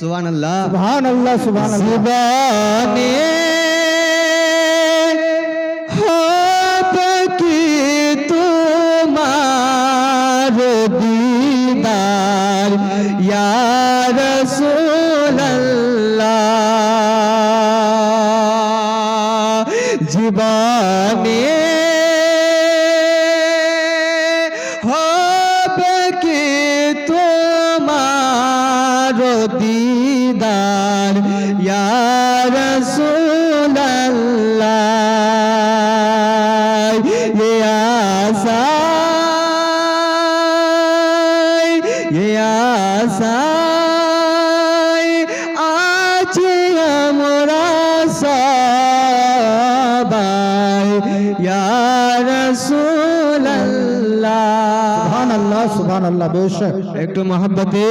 সুহান আল্লাহ সুবহান আল্লাহ সুবহান জীবনে একটু মহাব্বতে?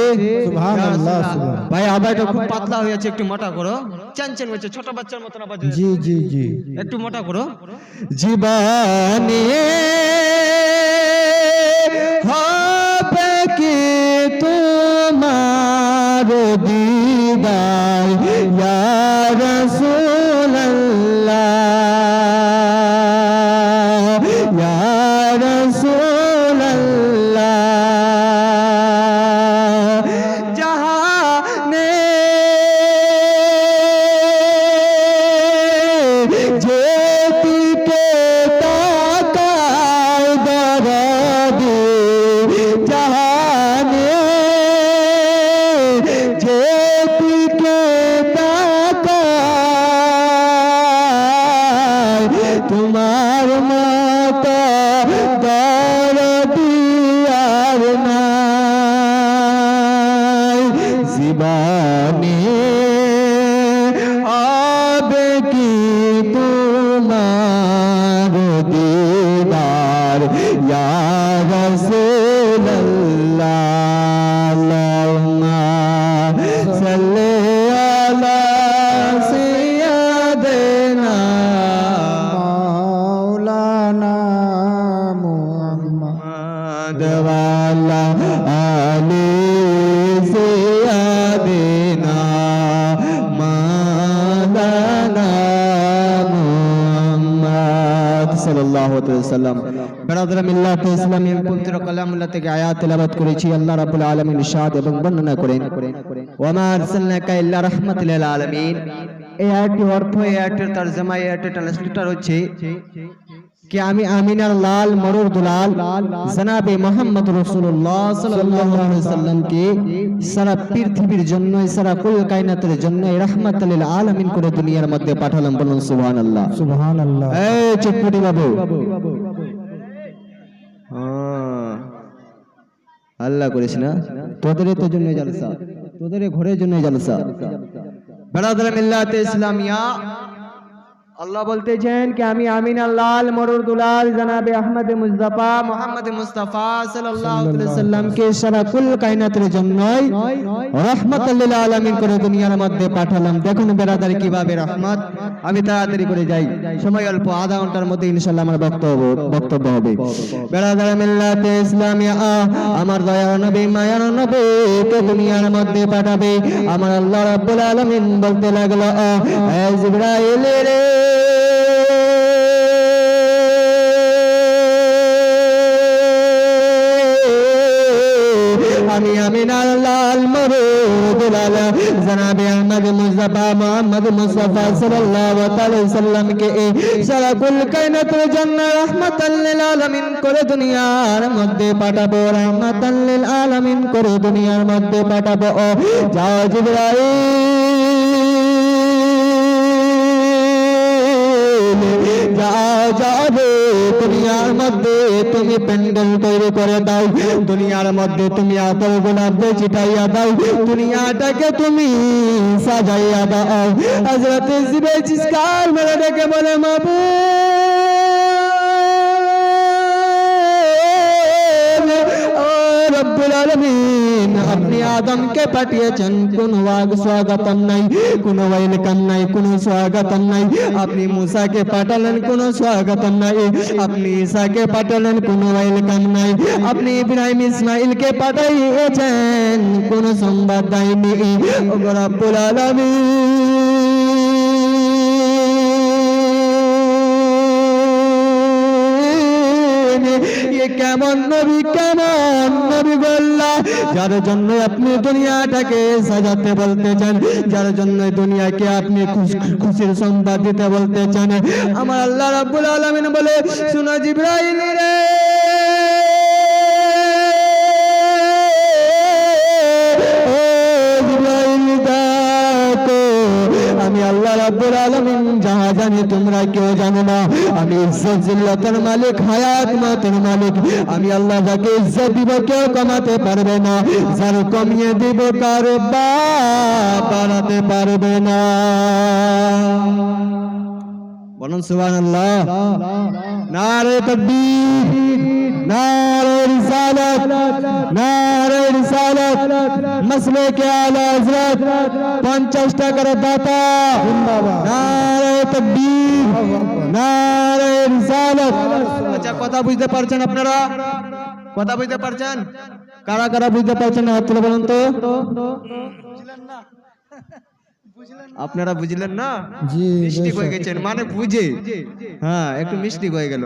ভাই আবারটা খুব পাতলা হয়েছে একটু মোটা করো। চানচেন হচ্ছে ছোট বাচ্চার মতন আবার জি জি জি। একটু মোটা করো। জীবনে তোমার থেকে আয়াত তেলাওয়াত করেছি আল্লাহ রাব্বুল আলামিন ইরশাদ এবং বর্ণনা করেন। ওয়া মা আরসালনাকা ইল্লা রাহমাতাল আলামিন। এই আয়াতটির অর্থ এই আয়াতের তরজমা এই আয়াতের ট্রান্সলেটর হচ্ছে कि আমি আমিনার লাল মরুর দুলাল জনাবে মোহাম্মদ রাসূলুল্লাহ সাল্লাল্লাহু আলাইহি ওয়াসাল্লাম কে সারা পৃথিবীর জন্য সারা কুল কায়নাতের জন্য রাহমাতুল লিল আলামিন করে দুনিয়ার মধ্যে পাঠালাম বলুন সুবহানাল্লাহ। সুবহান আল্লাহ এই চুটপুটি বাবু। হ্যাঁ। আল্লাহ করিস না? তোদের তো জন্য জলসা। তোদের ঘরের জন্য জলসা। মিল্লাতে ইসলামিয়া আল্লাহ বলতেছেন কি আমি আমিন লাল মরুর দুলাল জনাবে আহমদ মুস্তাফা মোহাম্মদ মুস্তাফা সাল্লাল্লাহু আলাইহি সাল্লাম সারা কুল কায়নাতের জন্যই রাহমাতুল লিল আলামিন করে দুনিয়ার মধ্যে পাঠালাম। দেখুন বেরাদারি কীভাবে রহমত। আমি তাড়াতাড়ি করে যাই। সময় অল্প আধা ঘণ্টার মধ্যে ইনশাআল্লাহ আমার বক্তব্য বক্তব্য হবে। বেরাদার মিল্লাতে ইসলামিয়া আমার দয়ার নবী মায়ার নবী কে দুনিয়ার মধ্যে পাঠাবে? আমার আল্লাহ রাব্বুল আলামিন বলতে লাগল এ জিবরাইল রে। মুস্তাফা মোহাম্মদ মুস্তাফা সাল্লাল্লাহু আলাইহি সাল্লাম কে সারা কুল কায়নাতের জন্য রাহমাতাল লিল আলামিন দুনিয়ার মধ্যে পাঠাবো। রাহমাতাল যাও জিবরাইল, যাও যাবে দুনিয়ার মধ্যে তুমি প্যান্ডেল তৈরি করে দাও। দুনিয়ার মধ্যে তুমি আতর গোলাপ চিটাইয়া দাও। দুনিয়াটাকে তুমি সাজাইয়া দাও। হাজরাতে জিবে চিৎকার মেরে ডেকে বলে মাবু ও রব্বুল আলামিন আপনি আদমকে পাঠিয়েছেন কোনো ওয়াগ- স্বাগতম নাই কোনো ওয়েলকাম নাই কোনো স্বাগতম নাই আপনি মুসাকে পাঠালেন কোনো স্বাগতম নাই আপনি ঈসাকে পাঠালেন কোনো ওয়েলকাম নাই আপনি ইব্রাহিম ইসমাইলকে পাঠাইয়েছেন কোনো সংবাদ দেয়নি ও রব্বুল আলামিন ये কেমন নবী কেমন নবী বললা যার জন্য আপনি দুনিয়াটাকে সাজাতে বলতে চান যার জন্য দুনিয়াকে আপনি খুশ- খুশির সংবাদ দিতে বলতে চান আমার আল্লাহ রাব্বুল আলামিন বলে, শুনো জিব্রাইল রে! আল্লাহ রাব্বুল আলামিন যা জানি তোমরা কেউ জানো না। আমি ইজ্জত জিল্লাতের মালিক, হায়াত মাতের মালিক। আমি আল্লাহ যাকে ইজ্জত দিব, কেউ কমাতে পারবে না। যার কমিয়ে দিব তার বা বাড়াতে পারবে না। বলুন সুবহানাল্লাহ। নারে তাকবীর নারে রিসালাত নারে রিসালাত মসলে কে আলা হযরত 50 টাকার দাতা। নারে তাকবীর নারে রিসালাত। আচ্ছা কথা বুঝতে পারছেন আপনারা? কথা বুঝতে পারছেন? কারা কারা বুঝতে পারছেন হাত তুলে বলুন তো? আপনারা বুঝলেন না? মিষ্টি হয়ে গেছেন? মানে বুঝে। হ্যাঁ একটু মিষ্টি হয়ে গেল।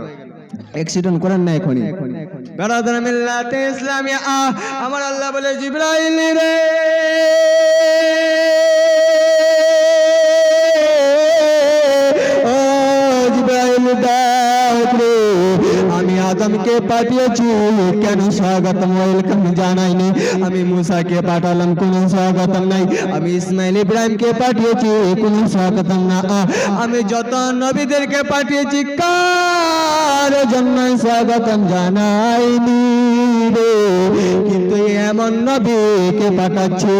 অ্যাক্সিডেন্ট করেন না এখনই। বেড়াদার মিল্লাতে ইসলামিয়া আমার আল্লাহ বলে জিব্রাইল রে। পাঠিয়েছি কেন স্বাগতম ওয়েলকাম জানাইনি আমি মুসাকে পাঠালাম কোনো স্বাগতম নাই আমি ইসমাইল ইব্রাহিমকে পাঠিয়েছি কোনো স্বাগতম না আহ, আমি যত নবীদেরকে পাঠিয়েছি কার জন্য স্বাগতম জানাইনি রে কিন্তু এমন নবীকে পাঠাচ্ছি,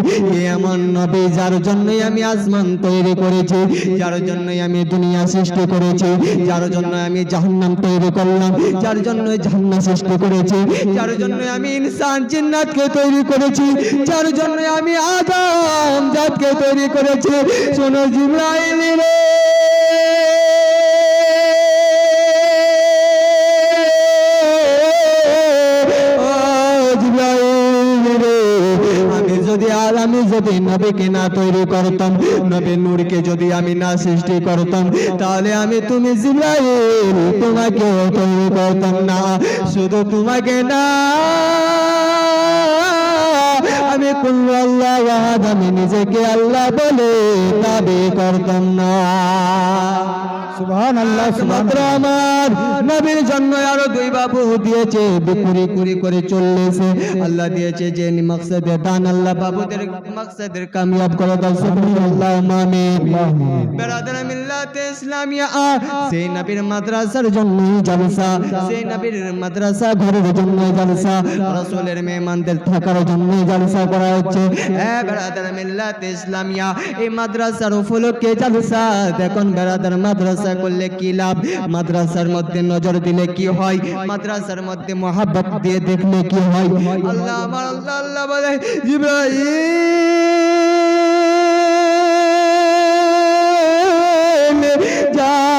এমন নবী যার জন্যই আমি আসমান তৈরি করেছি, যার জন্যই আমি দুনিয়া সৃষ্টি করেছি, যার জন্য আমি জাহান্নাম তৈরি করলাম, যার জন্য জাহান্নাম সৃষ্টি করেছি, যার জন্য আমি ইনসান জিন্নাতকে তৈরি করেছি, যার জন্য আমি আদম জাতকে তৈরি করেছি। শোনো জিব্রাইল রে। যদি নবীকে না তৈরি করতাম নবী নূরকে যদি আমি না সৃষ্টি করতাম, তাহলে আমি তুমি জিব্রাইল তোমাকে তৈরি করতাম না। শুধু তোমাকে না, আমি কোন আল্লাহ আমি নিজেকে আল্লাহ বলে দাবি করতাম না। সুবহান আমার নবীর জন্য আরও দুই বাবু দিয়েছে বিকুরি কুরি করে আল্লাহ দিয়েছে যে মকসদে দান আল্লাহ বাবুদের মকসদের কামিয়াব করে দাও সুবহানাল্লাহ আমিন। বেরাদার মিল্লাতে ইসলামিয়া সেই নবীর মাদ্রাসার জন্য জলসা সেই নবীর মাদ্রাসা ঘরের জন্য জলসা রাসূলের মেহমানদের থাকার জন্য জলসা করা হচ্ছে। এ বেরাদার মিল্লাতে ইসলামিয়া এই মাদ্রাসার উপলক্ষে জলসা। দেখুন বেরাদার মাদ্রাসা করলে কি লাভ? মাদ্রাসার মধ্যে নজর দিলে কি হয়? মাদ্রাসার মধ্যে মহাব্বত দিয়ে দেখলে কি হয়? আল্লাহ আমার আল্লাহ আল্লাহ বলে জিব্রাইল যাও রে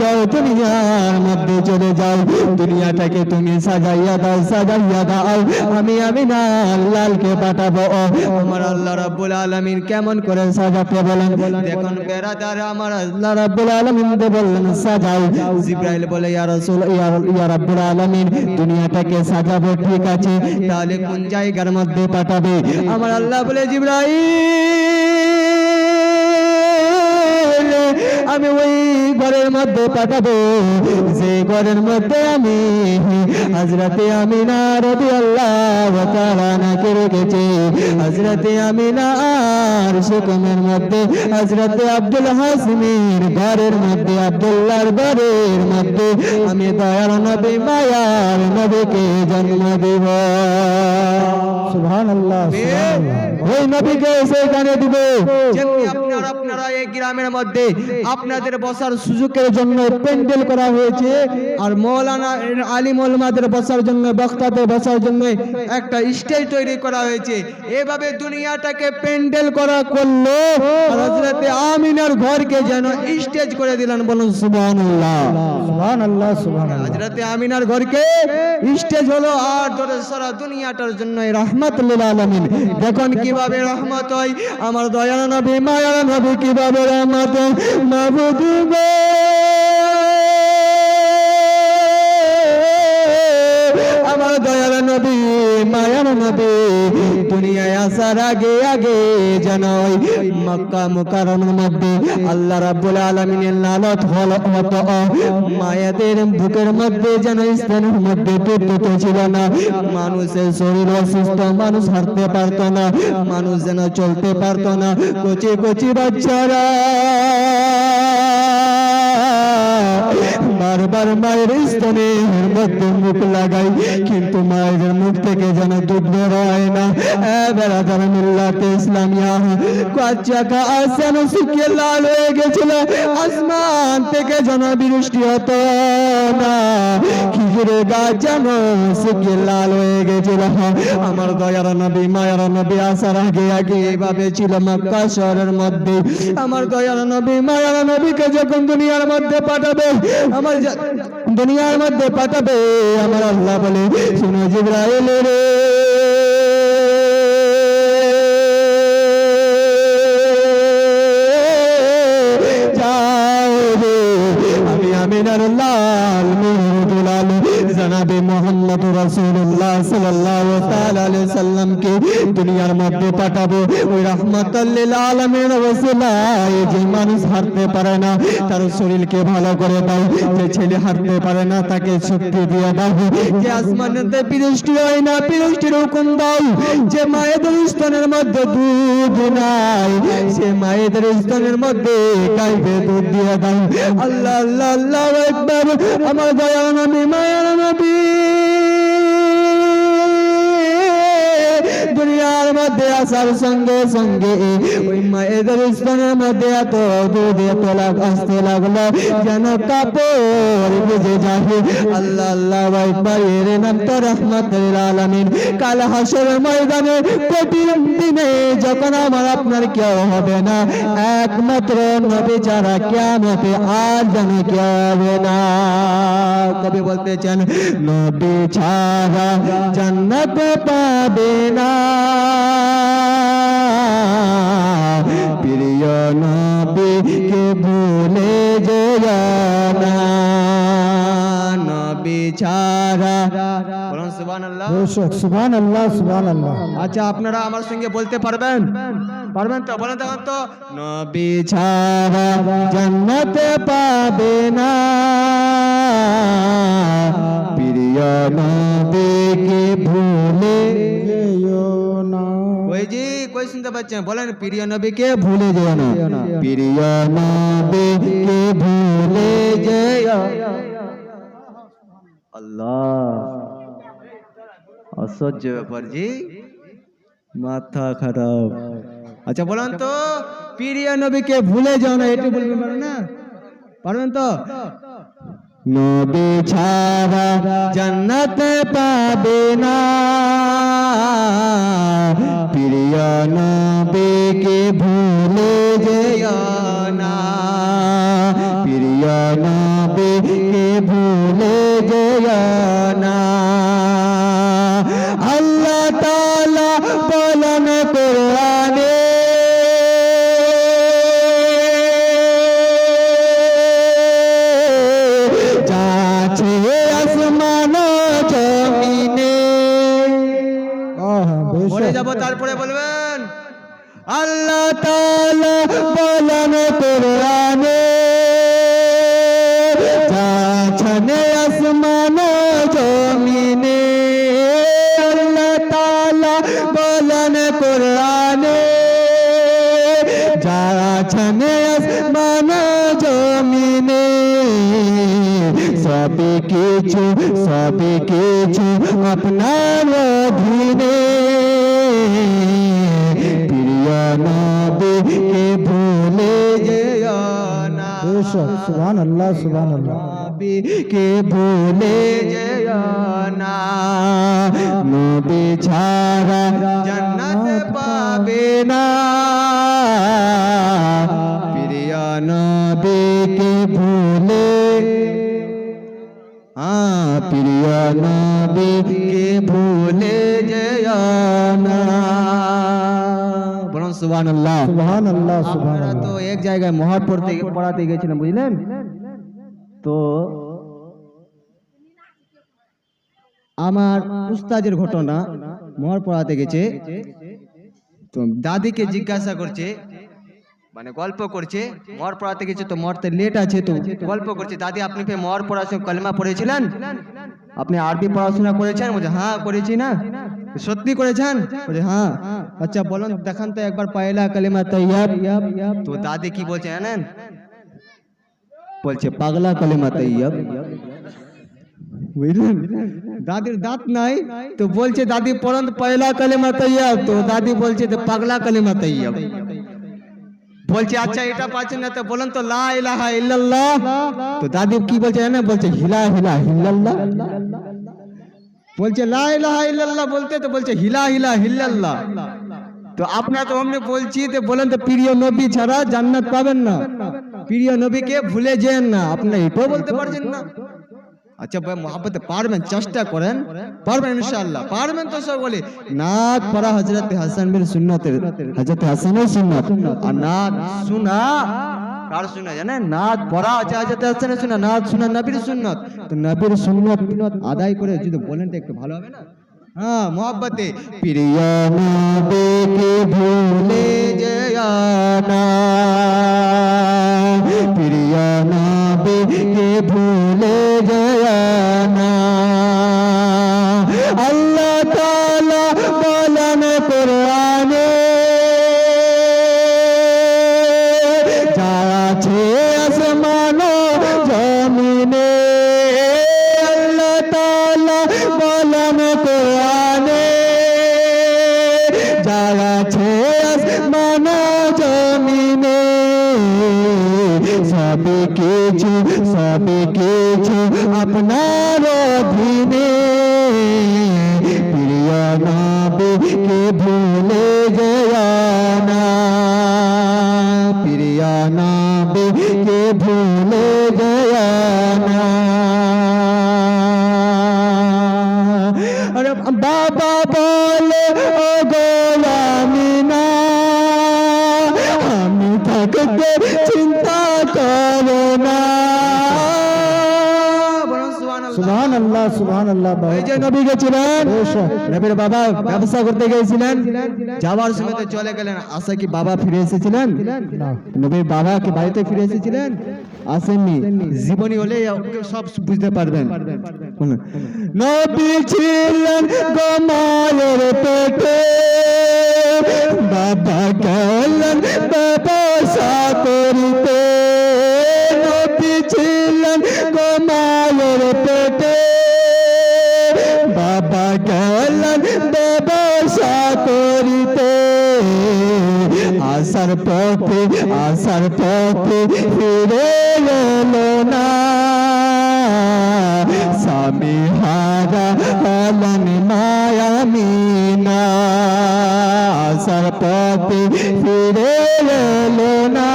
যাও দুনিয়ার মধ্যে চলে যাও। দুনিয়াটাকে তুমি সাজাইয়া দাও সাজাইয়া দাও। আমি আমি না লালকে পাঠাবো। আমার আল্লাহ রাব্বুল আলামিন কেমন করে সাজাতে বলেন? দেখুন, বেরাদার আমার আল্লাহ রাব্বুল আলামিন দে বললেন, সাজাও। জিব্রাইল বলে, ইয়া রাসূল ইয়া রাব্বুল আলামিন, দুনিয়াটাকে সাজাবো, ঠিক আছে? তাহলে কোন জায়গার মধ্যে পাঠাবে? আমার আল্লাহ বলে, জিব্রাইল আমি ওই ঘরের মধ্যে পাঠাবো। যে ঘরের মধ্যে আমি হজরতে আমিনা রবি আল্লাহ তালানাকে রেখেছি। হজরতে আমিনার সুকমের মধ্যে হজরতে আব্দুল হাসমির ঘরের মধ্যে আব্দুল্লাহর ঘরের মধ্যে আমি দয়াল নবী মায়ার নবীকে জন্ম দিব। সুবহান আল্লাহ ওই নবীকে সেখানে দিব। যেমনি আপনি আপনারা এই গ্রামের মধ্যে আপনাদের বসার সুযোগের জন্য প্যান্ডেল করা হয়েছে। আর মৌলানা আলী মোলমাদের বসার জন্য বক্তাদের বসার জন্য একটা স্টেজ তৈরি করা হয়েছে। এভাবে দুনিয়াটাকে প্যান্ডেল করা করল আর হযরতে আমিনার ঘরকে যেন স্টেজ করে দিলেন বলুন সুবহানাল্লাহ। সুবহান আল্লাহ সুবহান আল্লাহ হজরতে আমিনার ঘরকে স্টেজ হলো আর ধরে সারা দুনিয়াটার জন্য রহমতুল্লাহ আলমিন। দেখুন কীভাবে রহমত হয়। আমার দয়াল নবী মায়ার নবী কীভাবে রহমত মাবুদ গো আমার দয়াল নবী। মায়ার নবী, দুনিয়ায় আসার আগে আগে জানাই মক্কা মুকাররমের মধ্যে আল্লাহ রাব্বুল আলামিনের লালত হল হত। মায়াদের বুকের মধ্যে যেন স্থানের মধ্যে টুটুত ছিল না। মানুষের শরীর অসুস্থ, মানুষ হাঁটতে পারতো না, মানুষ যেন চলতে পারতো না। কচি কচি বাচ্চারা বারবার মায়ের স্তনের মধ্যে মুখ লাগাই, কিন্তু মায়ের মুখ থেকে যেন দুধ বের হয় না মিল্লাতে ইসলামিয়া শুকিয়ে লাল হয়ে গেছিল, আসমান থেকে যেন বৃষ্টি না। খিজুরে গাছ যেন শুকিয়ে লাল হয়ে গেছিল। আমার দয়ার নবী, মায়ার নবী আসার আগে আগে এইভাবে ছিল মক্কা শহরের মধ্যে। আমার দয়ার নবী, মায়ার নবীকে যখন দুনিয়ার মধ্যে পাঠাবে আমার যা- দুনিয়ার মধ্যে পাঠাবে আমার আল্লাহ বলে শুনো জিব্রাইল রে। দুনিয়ার মধ্যে পাঠাবো। ওই রাহমাতাল্লিল আলামিন ওসিলায় যে মানুষ হাঁটতে পারে না, তার শরীরকে ভালো করে দাও। যে ছেলে হাঁটতে পারে না, তাকে শক্তি দিয়ে দাও। যে আসমানেতে বৃষ্টি হয় না বৃষ্টির হুকুম দাও। যে মায়েদের স্তনের মধ্যে দুধ নাই, সে মায়েদের স্তনের মধ্যে গাইবে দুধ দিয়ে দাও। আল্লাহ আল্লাহ আল্লাহ একবার আমার দয়াল নবী, মায়ের নবী। সঙ্গে সঙ্গে ওই মায়েদের স্তনের দুধ এত লাগ আসতে লাগল। যেন কাপড় ভিজে যাবে আল্লাহ আল্লাহ নাম তো রহমতুল আলামিন। কাল ময়দানে দিনে যখন আমার আপনার কেউ হবে না, একমাত্র নবী ছাড়া কিয়ামতে আর যেন কেউ হবে না। কবি বলতে চান নবী ছাড়া জান্নাত পাবে না। প্রিয় নবীকে ভুলে যেও না। নবী ছাড়া বলুন সুবহানাল্লাহ। বেশক আচ্ছা আপনারা আমার সঙ্গে বলতে পারবেন? পারবেন তো? বলেন তখন তো। নবী ছাড়া জান্নাত পাবে না। প্রিয় নবীকে ভুলে ওই জি কই শুনতে পাচ্ছেন? বলেন প্রিয় নবীকে ভুলে যেও না। প্রিয় নবীকে ভুলে যেও আল্লাহ। অসহ্য ব্যাপার জি। মাথা খারাপ। আচ্ছা বলেন তো প্রিয় নবীকে ভুলে যাও না একটু বলবেন পারেন না? পারবেন তো? নবী ছাড়া জান্নাত পাবে না। প্রিয় নবীকে ভুলে যেও না। প্রিয় নবীকে ভুলে যেও বেশক যাব, তারপরে বলবেন? আল্লাহ তাআলা বলেন কোরআনে যাচ্ছেন আসমান জমিনে, আল্লাহ তাআলা বলেন কোরআনে আসমান জমিনে, সব কিছু সব কিছু আপনার বেশক সুবহান আল্লাহ সুবহান আল্লাহ নবীকে ভুলে না। নবী ছাড়া জান্নাত পাবে না। প্রিয় নবীকে ভুলে আ, প্রিয় নবীকে ভুলে যেও না। বলুন সুবহানাল্লাহ সুবহান আল্লাহ সুবহান তো এক জায়গায় মহর পড়তে পড়াতে গেছিলাম বুঝলেন? তো আমার উস্তাদের ঘটনা মহর পড়াতে গেছে। তো দাদিকে জিজ্ঞাসা করছে মানে গল্প করছে মর পড়াতে গেছে তো মরতে লেট আছে তো গল্প করছে দাদি আপনি মর পড়াশোনা কলমা পড়েছিলেন? আপনি আরবি পড়াশোনা করেছেন? বলছে হ্যাঁ করেছি না। সত্যি করেছেন? বলছে হ্যাঁ। আচ্ছা বলুন, দেখান তো একবার পয়লা কালিমা তৈয়াব। তো দাদি কি বলছে জানেন? বলছে, পাগলা কালিমা তৈয়াব। বুঝলেন? দাদির দাঁত নাই, তো বলছে, দাদি পড়ন্ত পয়লা কালিমা তৈয়াব। তো দাদি বলছে পাগলা কালিমা তৈয়াব। বলছে আচ্ছা এটা পাচ্ছেন না, তো বলেন তো, লা ইলাহা ইল্লাল্লাহ। তো দাদি কি বলছে জানেন? বলছে, হিলা হিলা হিল্লাল্লাহ। বলছে, লা ইলাহা ইল্লাল্লাহ বলতে তো বলছে, হিলা হিলা হিল্লাল্লাহ। তো আপনারা তো অমনি বলছি তো বলেন তো, প্রিয় নবী ছাড়া জান্নাত পাবেন না। প্রিয় নবীকে ভুলে যেন না, আপনি এটাও বলতে পারছেন না। আচ্ছা ভাই, মহাব্বতে পারবেন, চেষ্টা করেন। পারবেন, ইনশাআল্লাহ, পারবেন তো সব বলে নাক পড়া হযরত হাসান বিন সুন্নাতের, হযরত হাসানের সুন্নাত। আর নাক শোনা কার সুন্নাত? জানেন? পড়া আছে হযরত হাসানের সুন্নাত। সুন্নাত, নবীর সুন্নাত। তো নবীর সুন্নাত আদায় করে যদি বলেন তো একটু ভালো হবে না? হ্যাঁ মোহাব্বতে। প্রিয় নবীকে ভুলে যেও প্রিয় নবীকে ভুলে এই যে নবী গেছিলেন নবীর বাবা ব্যবসা করতে গিয়েছিলেন। যাওয়ার সময় চলে গেলেন আশা কি বাবা ফিরে এসেছিলেন? নবীর বাবা কি বাড়িতে ফিরে এসেছিলেন? আসেননি। জীবনী হলে সব বুঝতে পারবেন। নবী ছিলেন গোমায়ের পেটে বাবা গেলেন ব্যবসা করিতে আসার পথে আসার পথে ফিরে এলো না। স্বামী হারা হলেন মায়ামিনা আসার পথে ফিরে এলো না।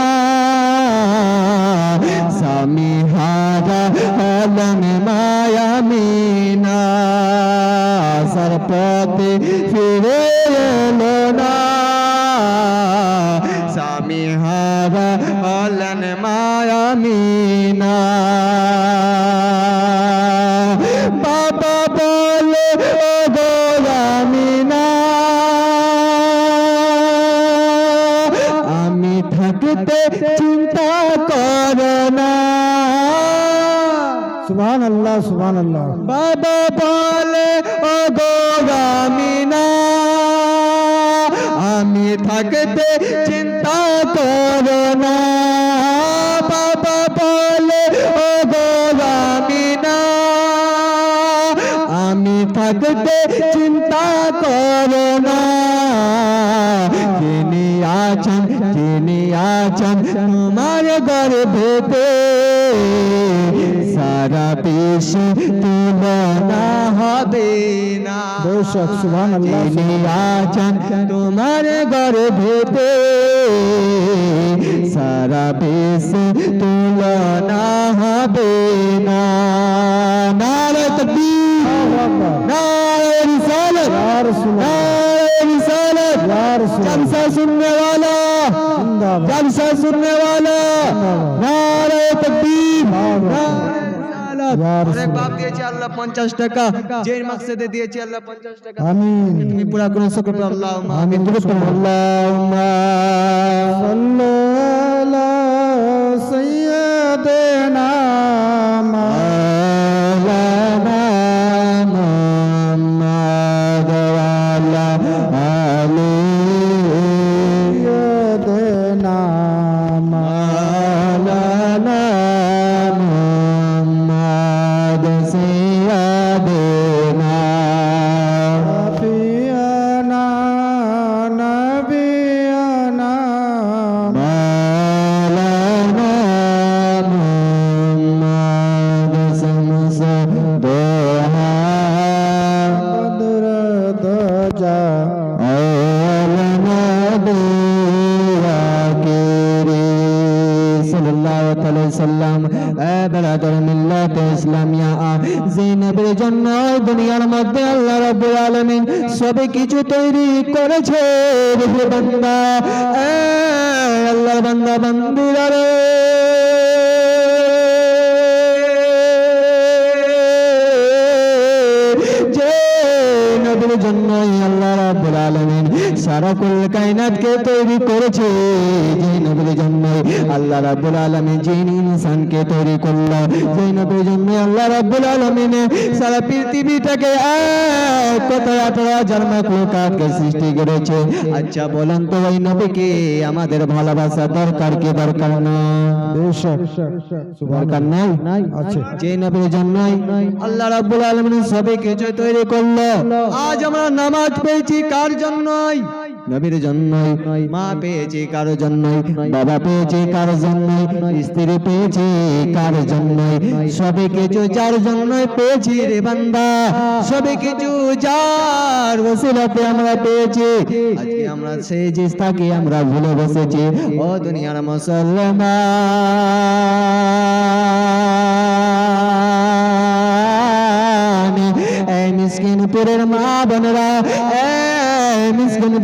স্বামী হারা হলেন মায়ামিনা আসার পথে সুবহান আল্লাহ বাবা বলে ও গোলামিনা আমি থাকতে চিন্তা করো না। বাবা বলে ও গোলামিনা আমি থাকতে চিন্তা করো না। যিনি আছেন যিনি আছেন, তোমার গর্ভেতে বেশি তুলনা হবে না বেশক সুবহান আল্লাহ যিনি আছেন তোমার গর্ভেতে সারা বেশ তুলনা হবে না নারে তকবীর নারে রিসালত ইয়া রাসূলুল্লাহ नारे रिसालत ইয়া রাসূলুল্লাহ जलसा सुनने वाला जिंदाबाद जलसा सुनने वाला नारे तकबीर नारे रिसालत या অনেক। বাপ দিয়েছে আল্লাহ পঞ্চাশ টাকা যে মাকসাদে দিয়েছে আল্লাহ পঞ্চাশ টাকা আমিন তুমি পুরা করে সকল আল্লাহ আমিন দুরূদ পড়ুন। সারা কুল কায়নাতকে তৈরি করেছে যে নবীর জন্যই আল্লাহ রাব্বুল আলামিন জিন ইনসানকে তৈরি করল যে নবীর জন্য আল্লাহ রাব্বুল আলামিন সারা পৃথিবীটাকে এক কথায় আঠারো হাজার মাখলুকাতকে সৃষ্টি করেছে। আচ্ছা বলেন তো ওই নবীকে আমাদের ভালোবাসা দরকার কি দরকার না? দরকার নাই আছে। যে নবীর জন্যই আল্লাহ রাব্বুল আলামিন সবে কিছু তৈরি করল আজ আমরা নামাজ পেয়েছি কার জন্যই? নবীর জন্যই, মা পেয়েছি কার জন্যই, বাবা পেয়েছি কার জন্যই, স্ত্রী পেয়েছি কার জন্যই। সবে কিছু যার জন্যই পেয়েছি রে বান্দা, সবে কিছু যার ওসিলাতে আমরা পেয়েছি। আজকে আমরা সেই জিস্তাকে আমরা ভুলে বসেছি। ও দুনিয়ার মুসলমান, এই মিসকিনপুরের মা বোনেরা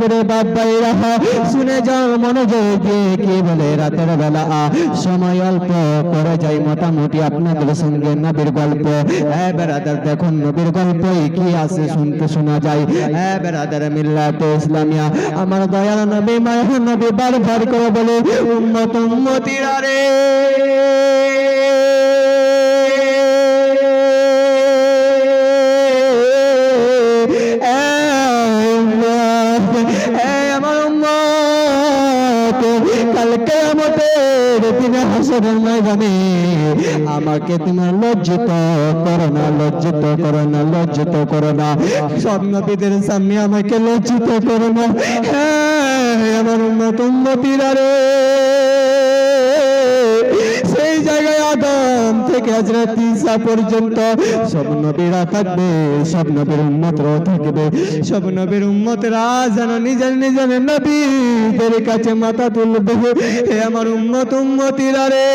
মিসকিনপুরের বাপ ভাইরা, শুনে যাও মনোযোগ কি বলে রাতের বেলা। সময় অল্প করে যাই, মোটামুটি আপনাদের সঙ্গে নবীর গল্প। এ বেড়াদার, দেখুন নবীর গল্পই কি আছে শুনতে শোনা যায়। এ বেড়াদার মিল্লাতে ইসলামিয়া, আমার দয়াল নবী মায়ের নবী বারবার করে বলে, উন্নত উম্মতিরা রে। আমাকে তোমার লজ্জিত করো না, লজ্জিত করো না, লজ্জিত করো না। সব নবীদের সামনে আমাকে লজ্জিত করো না। হ্যাঁ আমার উন্নত উন্নতিরা রে। সেই জায়গায় আদম থেকে হযরত ঈসা পর্যন্ত সব নবীরা থাকবে, সব নবীর উম্মতরাও থাকবে। সব নবীর উম্মতরা যেন নিজের নিজের নবীদের কাছে মাথা তুলবে। হে আমার উম্মত উম্মতিরা রে।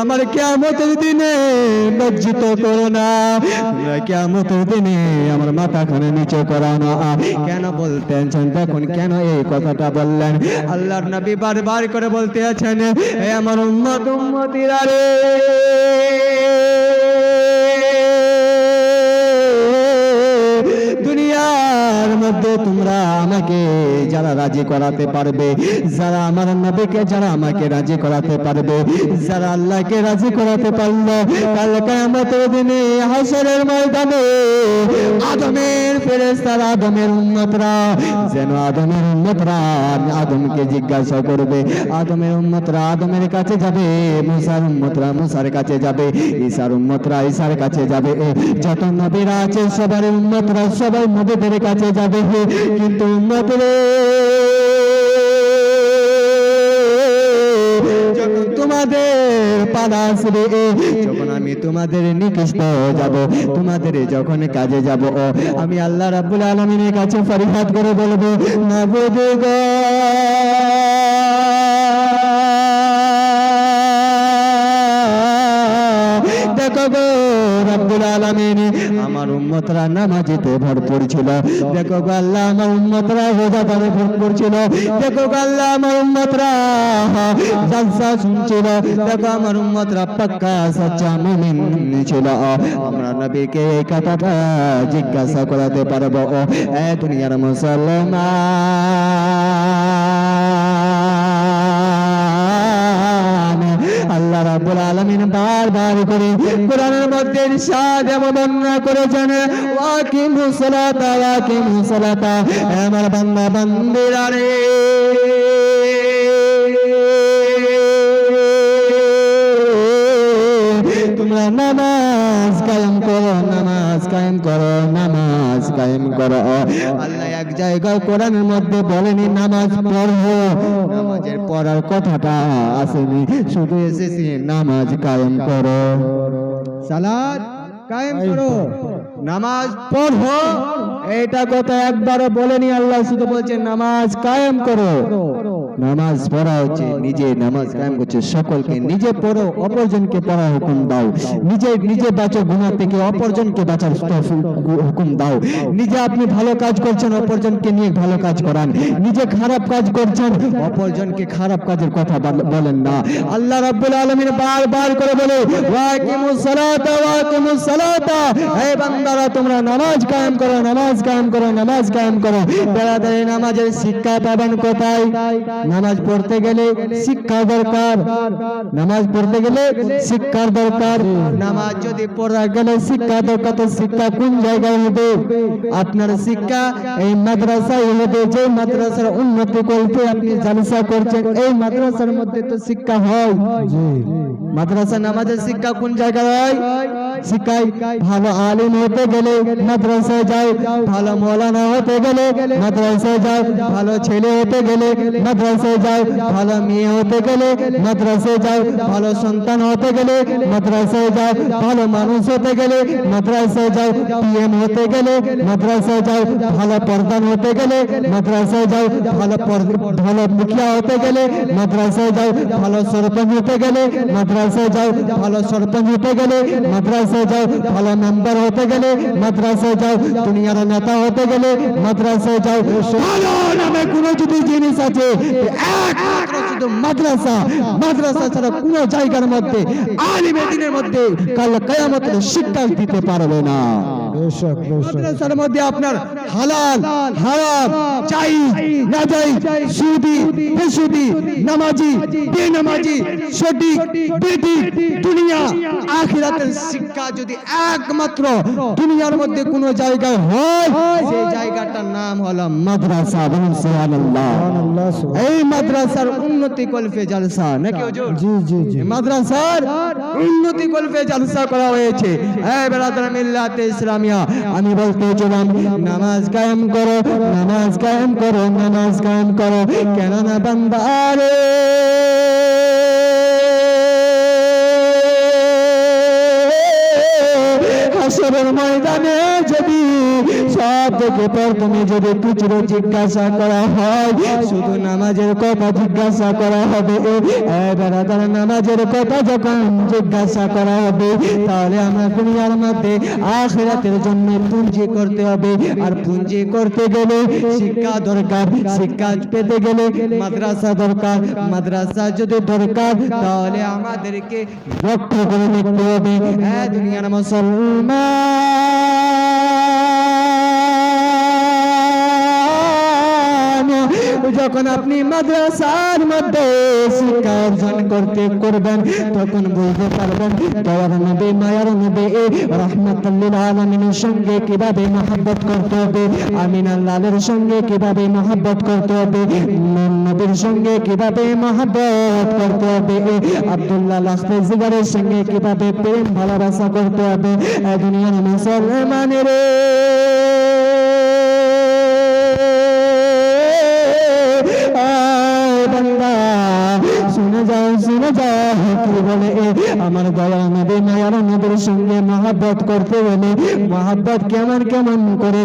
আমার কেমতের দিনে লজ্জিত করো না। তোমরা কেমতের দিনে আমার মাথা খানে নিচে করো না। কেন বলতেন দেখুন কেন এই কথাটা বললেন। আল্লাহর নবী বারবার করে বলতে আছেন আমার উম্মত, উম্মতিরা রে! মধ্যে তোমরা আমাকে যারা রাজি করাতে পারবে, যারা আমার নবীকে, যারা আমাকে রাজি করাতে পারবে, যারা আল্লাহকে রাজি করাতে পারল, কাল কিয়ামতের দিনে হাসরের ময়দানে আদমের ফেরেশতারা, আদমের উম্মতরা, যেন আদমের উম্মতরা আদমকে জিজ্ঞাসা করবে, আদমের উম্মতরা আদমের কাছে যাবে, মুসার উম্মতরা মুসার কাছে যাবে ঈসার উম্মতরা ঈসার কাছে যাবে যত নবীরা আছে সবার উম্মতরা সবাই নবীদের কাছে যাবে কিন্তু উম্মত রে। তোমাদের পালা আসবে যখন আমি তোমাদের নিকৃষ্ট যাব তোমাদের যখন কাজে যাব আমি আল্লাহ রাব্বুল আলমিনের কাছে ফরিয়াদ করে বলব না বুঝে উম্মতরা নামাজেতে ভরপুর ছিল। দেখো গো আল্লাহ আমার উম্মতরা রোজাদারে ভরপুর ছিল। দেখো গো আল্লাহ আমার উম্মতরা জালসা শুনছিল দেখো আমার উম্মতরা পাক্কা সচ্চা মুমিন ছিল। আমরা নবীকে এই কথাটা জিজ্ঞাসা করাতে পারব। ও এ দুনিয়ার মুসলমান। রাব্বুল আলামিন বারবার করে কোরআনের মধ্যে ইরশাদ এবং বর্ণনা করেছেন, ওয়াকিমুস সালাতা ওয়াকিমুস সালাতা আমার বান্দা, বান্দিরা রে। তোমরা নামাজ কায়েম করো, নামাজ কায়েম করো, নামাজ কায়েম করো। জায়গায় কোরআনের মধ্যে বলেনি নামাজ পড়ো নামাজের পড়ার কথাটা আসেনি শুধু এসেছি নামাজ কায়েম করো। সালাদ কায়েম করো। নামাজ পড়ো এটা কথা একবারও বলেনি আল্লাহ শুধু বলছে নামাজ কায়েম করো। নামাজ পড়া হচ্ছে নিজে নামাজ কায়েম করছে সকলকে নিজে পড়ো অপরজনকে পড়া হুকুম দাও। নিজে নিজে বাঁচো গুনাহ থেকে অপরজনকে বাঁচার হুকুম দাও। নিজে আপনি ভালো কাজ করছেন অপরজনকে নিয়ে ভালো কাজ করান। নিজে খারাপ কাজ করছেন অপরজনকে খারাপ কাজের কথা বলেন না। আল্লাহ রাব্বুল আলামিন বারবার করে বলে ওয়াকিমুস সালাতা ওয়াকিমুস সালাতা হে বান্দারা তোমরা নামাজ কায়েম করো নামাজ কায়েম করো নামাজ কায়েম করো। বেড়াদারি নামাজের শিক্ষা পাবেন কোথায়? নামাজ পড়তে গেলে শিক্ষা দরকার। নামাজ পড়তে গেলে শিক্ষার দরকার। নামাজ যদি পড়া গেলে শিক্ষা দরকার তো শিক্ষা কোন জায়গায় হবে? আপনার শিক্ষা এই মাদ্রাসায় হবে। যে মাদ্রাসার উন্নতি করতে আপনি জালসা করছেন এই মাদ্রাসার মধ্যে তো শিক্ষা হয়। মাদ্রাসা নামাজের শিক্ষা কোন জায়গায় হয়? শিক্ষায় ভালো আলিম হতে গেলে মাদ্রাসায় যাও ভালো মৌলানা হতে গেলে মাদ্রাসায় যাও ভালো ছেলে হতে গেলে মাদ্রাসায় যাও ভালো মেয়ে হতে গেলে মাদ্রাসায় যাও ভালো সন্তান হতে গেলে মাদ্রাসায় যাও ভালো মানুষ হতে গেলে মাদ্রাসায় যাও পিএম হতে গেলে মাদ্রাসায় যাও ভালো প্রধান হতে গেলে মাদ্রাসায় যাও ভালো ভালো মুখিয়া হতে গেলে মাদ্রাসায় যাও ভালো সরপঞ্চ হতে গেলে মাদ্রাসায় যাও ভালো সরপঞ্চ হতে গেলে মাদ্রাসায় যাও ভালো মেম্বার হতে গেলে মাদ্রাসায় যাও দুনিয়ার নেতা হতে গেলে মাদ্রাসায় যাও নামে কোনো যদি জিনিস আছে একমাত্র শুধু মাদ্রাসা। মাদ্রাসা ছাড়া কোনো জায়গার মধ্যে আলিমের দিনের মধ্যে কাল কেয়ামতের শিক্ষা দিতে পারবে না। মাদ্রাসার মধ্যে আপনার হালাল হারাম চাই না চাই সুদি বেসুদি নামাজি বেনামাজি সঠিক দুনিয়া আখিরাতের শিক্ষা যদি একমাত্র দুনিয়ার মধ্যে কোনো জায়গায় হয় সেই জায়গাটার নাম হলো মাদ্রাসা বলুন সুবহানাল্লাহ। এই মাদ্রাসার উন্নতি কল্পে জালসা নাকি হুজুর? জি জি জি। মাদ্রাসার উন্নতি কল্পে জালসা করা হয়েছে। হ্যাঁ বেড়াদার মিল্লাতে ইসলামিয়া আমি বলতে চলাম নামাজ কায়েম করো নামাজ কায়েম করো নামাজ কায়েম করো। কেননা বান্দারে থেকে প্রথমে যদি কিছু জিজ্ঞাসা করা হয়, শুধু নামাজের কথা জিজ্ঞাসা করা হবে। নামাজের কথা যখন জিজ্ঞাসা করা হবে, তাহলে আমরা দুনিয়ার মধ্যে আখেরাতের জন্য পুঞ্জি করতে হবে। আর পুঞ্জি করতে গেলে শিক্ষা দরকার, শিক্ষা পেতে গেলে মাদ্রাসা দরকার। মাদ্রাসা যদি দরকার, তাহলে আমাদেরকে লক্ষ্য করে দেখতে হবে। হ্যাঁ দুনিয়ার মুসলমান। যখন আপনি মাদ্রাসার মধ্যে শিক্ষা অর্জন করতে করবেন, তখন বুঝতে পারবেন দয়ার নবী, মায়ার নবী রহমতুল্লিল আলমিনের সঙ্গে কীভাবে মহাব্বত করতে হবে, আমিন আল্লাহের সঙ্গে কীভাবে মহাব্বত করতে হবে নবীর সঙ্গে কীভাবে মহাব্বত করতে হবে আব্দুল্লাহ লাখতে জিগারের সঙ্গে কীভাবে প্রেম ভালোবাসা করতে হবে দুনিয়ার মুসলমানের। মায়ার নবীর সঙ্গে মহাব্বত করতে হলে মহাব্বত কেমন কেমন করেছে?